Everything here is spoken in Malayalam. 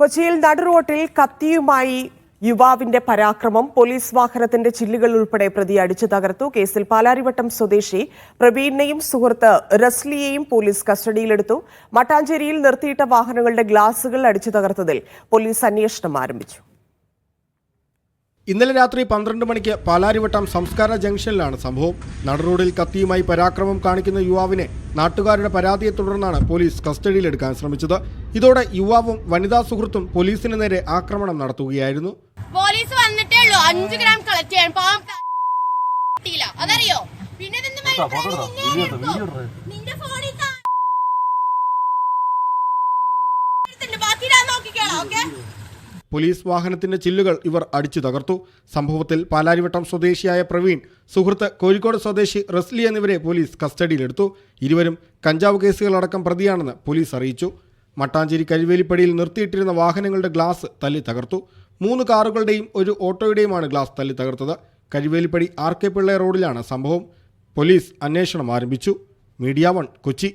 കൊച്ചിയിൽ നടുറോട്ടിൽ കത്തിയുമായി യുവാവിന്റെ പരാക്രമം. പോലീസ് വാഹനത്തിന്റെ ചില്ലുകൾ ഉൾപ്പെടെ പ്രതി അടിച്ചു തകർത്തു. കേസിൽ പാലാരിവട്ടം സ്വദേശി പ്രവീണിനെയും സുഹൃത്ത് റസ്ലിയെയും പോലീസ് കസ്റ്റഡിയിലെടുത്തു. മട്ടാഞ്ചേരിയിൽ നിർത്തിയിട്ട വാഹനങ്ങളുടെ ഗ്ലാസുകൾ അടിച്ചു തകർത്തതിൽ പോലീസ് അന്വേഷണം ആരംഭിച്ചു. ഇന്നലെ രാത്രി പന്ത്രണ്ട് മണിക്ക് പാലാരിവട്ടം സംസ്കാര ജംഗ്ഷനിലാണ് സംഭവം. നടറോഡിൽ കത്തിയുമായി പരാക്രമം കാണിക്കുന്ന യുവാവിനെ നാട്ടുകാരുടെ പരാതിയെ തുടർന്നാണ് പോലീസ് കസ്റ്റഡിയിലെടുക്കാൻ ശ്രമിച്ചത്. ഇതോടെ യുവാവും വനിതാ സുഹൃത്തും പോലീസിന് നേരെ ആക്രമണം നടത്തുകയായിരുന്നു. പോലീസ് വന്നിട്ടേ ഉള്ളൂ. അഞ്ചു ഗ്രാം കളക്ട് ചെയ്യാൻ. അതറിയോ? പിന്നെ. ബാക്കി നോക്കിക്കോളാം ഓക്കെ? പോലീസ് വാഹനത്തിന്റെ ചില്ലുകൾ ഇവർ അടിച്ചു തകർത്തു. സംഭവത്തിൽ പാലാരിവട്ടം സ്വദേശിയായ പ്രവീൺ സുഹൃത്ത് കോഴിക്കോട് സ്വദേശി റസ്ലി എന്നിവരെ പോലീസ് കസ്റ്റഡിയിലെടുത്തു. ഇരുവരും കഞ്ചാവ് കേസുകളടക്കം പ്രതിയാണെന്ന് പോലീസ് അറിയിച്ചു. മട്ടാഞ്ചേരി കരിവേലിപ്പടിയിൽ നിർത്തിയിട്ടിരുന്ന വാഹനങ്ങളുടെ ഗ്ലാസ് തല്ലി തകർത്തു. മൂന്ന് കാറുകളുടെയും ഒരു ഓട്ടോയുടെയുമാണ് ഗ്ലാസ് തല്ലി തകർത്തത്. കരിവേലിപ്പടി ആർ കെ പിള്ളയ റോഡിലാണ് സംഭവം. പോലീസ് അന്വേഷണം ആരംഭിച്ചു. Media one Kochi.